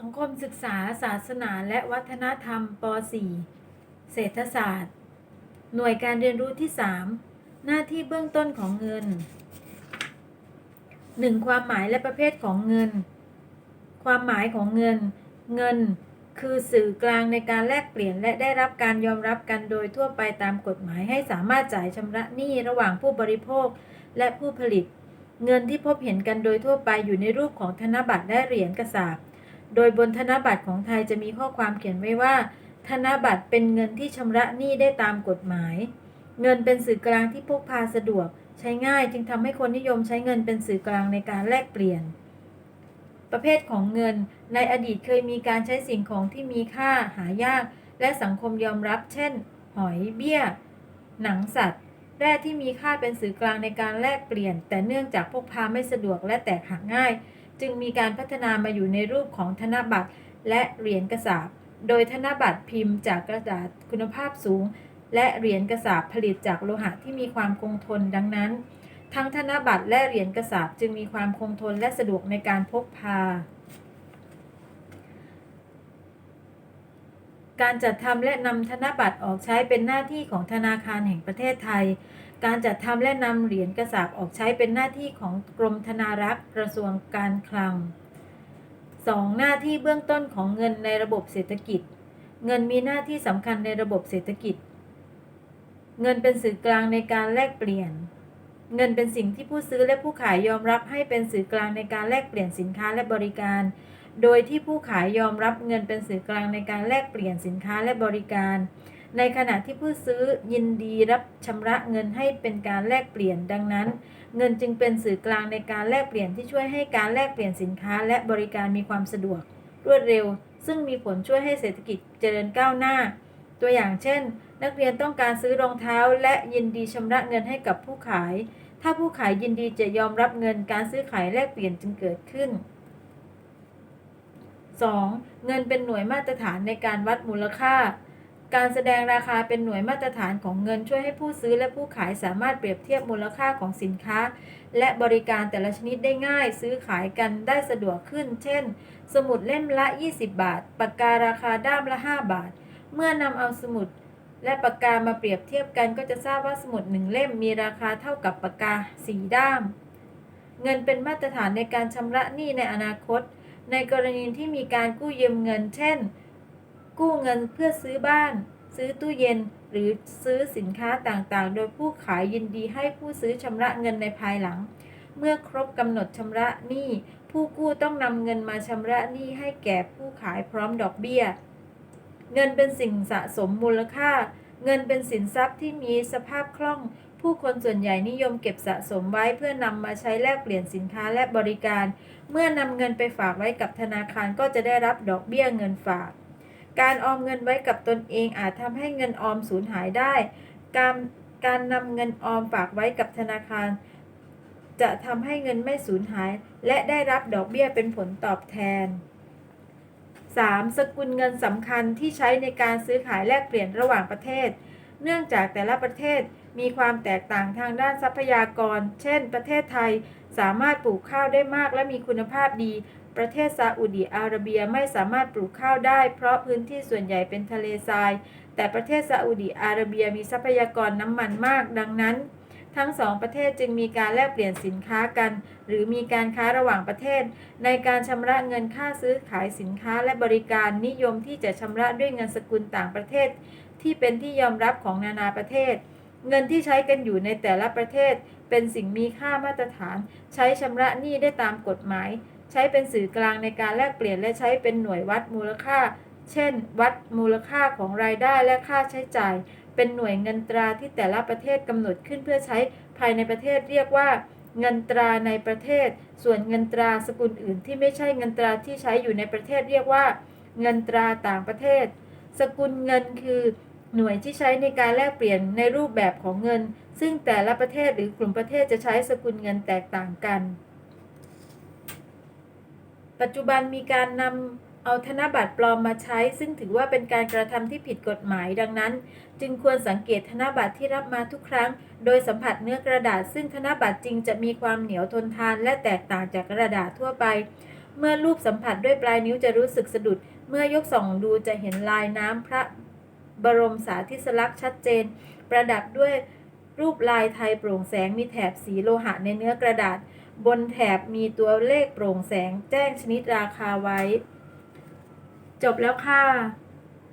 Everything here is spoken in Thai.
สังคมศึกษาศาสนาและวัฒนธรรมป .4 เศรษฐศาสตร์ หน่วยการเรียนรู้ที่ 3 หน้าที่เบื้องต้นของเงิน 1. ความหมายและประเภทของเงิน ความหมายของเงิน เงิน คือสื่อกลางในการแลกเปลี่ยนและได้รับการยอมรับกันโดยทั่วไปตามกฎหมายให้สามารถจ่ายชำระหนี้ระหว่างผู้บริโภคและผู้ผลิต เงินที่พบเห็นกันโดยทั่วไปอยู่ในรูปของธนบัตรและเหรียญกระสาบ โดยบนธนบัตรของไทยจะมีข้อความเขียนไว้ว่า ธนบัตรเป็นเงินที่ชำระหนี้ได้ตามกฎหมาย เงินเป็นสื่อกลางที่พกพาสะดวก ใช้ง่ายจึงทำให้คนนิยมใช้เงินเป็นสื่อกลางในการแลกเปลี่ยน ประเภทของเงิน ในอดีตเคยมีการใช้สิ่งของที่มีค่าหายาก และสังคมยอมรับ เช่น หอยเบี้ย หนังสัตว์แร่ที่มีค่าเป็นสื่อกลางในการแลกเปลี่ยน แต่เนื่องจากพกพาไม่สะดวกและแตกหักง่าย จึงมีการพัฒนามาอยู่ในรูปของธนบัตรและเหรียญกระสาบ โดยธนบัตรพิมพ์จากกระดาษคุณภาพสูง และเหรียญกระสาบผลิตจากโลหะที่มีความคงทนดังนั้น ทั้งธนบัตรและเหรียญกระสาบจึงมีความคงทนและสะดวกในการพกพา การจัดทำและนำธนบัตรออกใช้เป็นหน้าที่ของธนาคารแห่งประเทศไทย การจัดทำและนำเหรียญกระสาบออกใช้เป็นหน้าที่ของกรมธนารักษ์กระทรวงการคลัง 2. หน้าที่เบื้องต้นของเงินในระบบเศรษฐกิจ เงินมีหน้าที่สำคัญในระบบเศรษฐกิจ เงินเป็นสื่อกลางในการแลกเปลี่ยน เงินเป็นสิ่งที่ผู้ซื้อและผู้ขายยอมรับให้เป็นสื่อกลางในการแลกเปลี่ยนสินค้าและบริการ โดยที่ผู้ขายยอมรับเงินเป็นสื่อกลางในการแลกเปลี่ยนสินค้าและบริการ ในขณะที่ผู้ซื้อยินดีรับชำระเงินให้เป็นการแลกเปลี่ยนดังนั้น เงินจึงเป็นสื่อกลางในการแลกเปลี่ยนที่ช่วยให้การแลกเปลี่ยนสินค้า และบริการมีความสะดวก รวดเร็ว ซึ่งมีผลช่วยให้เศรษฐกิจเจริญก้าวหน้า ตัวอย่างเช่น นักเรียนต้องการซื้อรองเท้า และยินดีชำระเงินให้กับผู้ขาย ถ้าผู้ขายยินดีจะยอมรับเงินการซื้อขายแลกเปลี่ยนจึงเกิดขึ้น 2. เงินเป็นหน่วยมาตรฐานในการวัดมูลค่า การแสดงราคาเป็นหน่วยมาตรฐานของเงินช่วยให้ผู้ซื้อและผู้ขายสามารถเปรียบเทียบมูลค่าของสินค้า และบริการแต่ละชนิดได้ง่าย ซื้อขายกันได้สะดวกขึ้น เช่น สมุดเล่มละ 20 บาท ปากการาคาด้ามละ 5 บาท เมื่อนำเอาสมุดและปากกามาเปรียบเทียบกันก็จะทราบว่าสมุดหนึ่งเล่มมีราคาเท่ากับปากกาสีด้าม เงินเป็นมาตรฐานในการชำระหนี้ในอนาคต ในกรณีที่มีการกู้ยืมเงิน เช่น กู้เงินเพื่อซื้อบ้าน ซื้อตู้เย็น หรือซื้อสินค้าต่างๆ โดยผู้ขายยินดีให้ผู้ซื้อชำระเงินในภายหลัง เมื่อครบกำหนดชำระหนี้ ผู้กู้ต้องนำเงินมาชำระหนี้ให้แก่ผู้ขายพร้อมดอกเบี้ย เงินเป็นสิ่งสะสมมูลค่า เงินเป็นสินทรัพย์ที่มีสภาพคล่อง ผู้คนส่วนใหญ่นิยมเก็บสะสมไว้เพื่อนำมาใช้แลกเปลี่ยนสินค้าและบริการ เมื่อนำเงินไปฝากไว้กับธนาคารก็จะได้รับดอกเบี้ยเงินฝาก การออมเงินไว้กับตนเองอาจทำให้เงินออมสูญหายได้ การการนำเงินออมฝากไว้กับธนาคาร จะทำให้เงินไม่สูญหาย และได้รับดอกเบี้ยเป็นผลตอบแทน 3. สกุลเงินสำคัญที่ใช้ในการซื้อขายแลกเปลี่ยนระหว่างประเทศ เนื่องจากแต่ละประเทศ มีความแตกต่างทางด้านทรัพยากร เช่น ประเทศไทยสามารถปลูกข้าวได้มากและมีคุณภาพดี ประเทศซาอุดิอาระเบียไม่สามารถปลูกข้าวได้ เพราะพื้นที่ส่วนใหญ่เป็นทะเลทราย แต่ประเทศซาอุดิอาระเบียมีทรัพยากรน้ำมันมาก ดังนั้น ทั้งสองประเทศจึงมีการแลกเปลี่ยนสินค้ากัน หรือมีการค้าระหว่างประเทศ ในการชำระเงินค่าซื้อขายสินค้าและบริการนิยมที่จะชำระด้วยเงินสกุลต่างประเทศ ที่เป็นที่ยอมรับของนานาประเทศ เงินที่ใช้กันอยู่ในแต่ละประเทศ เป็นสิ่งมีค่ามาตรฐาน ใช้ชำระหนี้ได้ตามกฎหมาย ใช้เป็นสื่อกลางในการแลกเปลี่ยนและใช้เป็นหน่วยวัดมูลค่า เช่น วัดมูลค่าของรายได้และค่าใช้จ่าย เป็นหน่วยเงินตราที่แต่ละประเทศกำหนดขึ้นเพื่อใช้ภายในประเทศเรียกว่าเงินตราในประเทศ ส่วนเงินตราสกุลอื่นที่ไม่ใช่เงินตราที่ใช้อยู่ในประเทศเรียกว่า เงินตราต่างประเทศ สกุลเงินคือ หน่วยที่ใช้ในการแลกเปลี่ยนในรูปแบบของเงิน ซึ่งแต่ละประเทศหรือกลุ่มประเทศจะใช้สกุลเงินแตกต่างกัน ปัจจุบันมีการนำเอาธนบัตรปลอมมาใช้ ซึ่งถือว่าเป็นการกระทำที่ผิดกฎหมายดังนั้น จึงควรสังเกตธนบัตรที่รับมาทุกครั้ง โดยสัมผัสเนื้อกระดาษ ซึ่งธนบัตรจริงจะมีความเหนียวทนทาน และแตกต่างจากกระดาษทั่วไปเพเมื่อรูปสัมผัสด้วยปลายนิ้วจะรู้สึกสะดุดเมื่อยกส่องดูจะเห็นลายน้ำพระ บรมสาธิสลักษณ์ชัดเจน ประดับด้วยรูปลายไทยโปร่งแสงมีแถบสีโลหะในเนื้อกระดาษ บนแถบมีตัวเลขโปร่งแสงแจ้งชนิดราคาไว้ จบแล้วค่ะ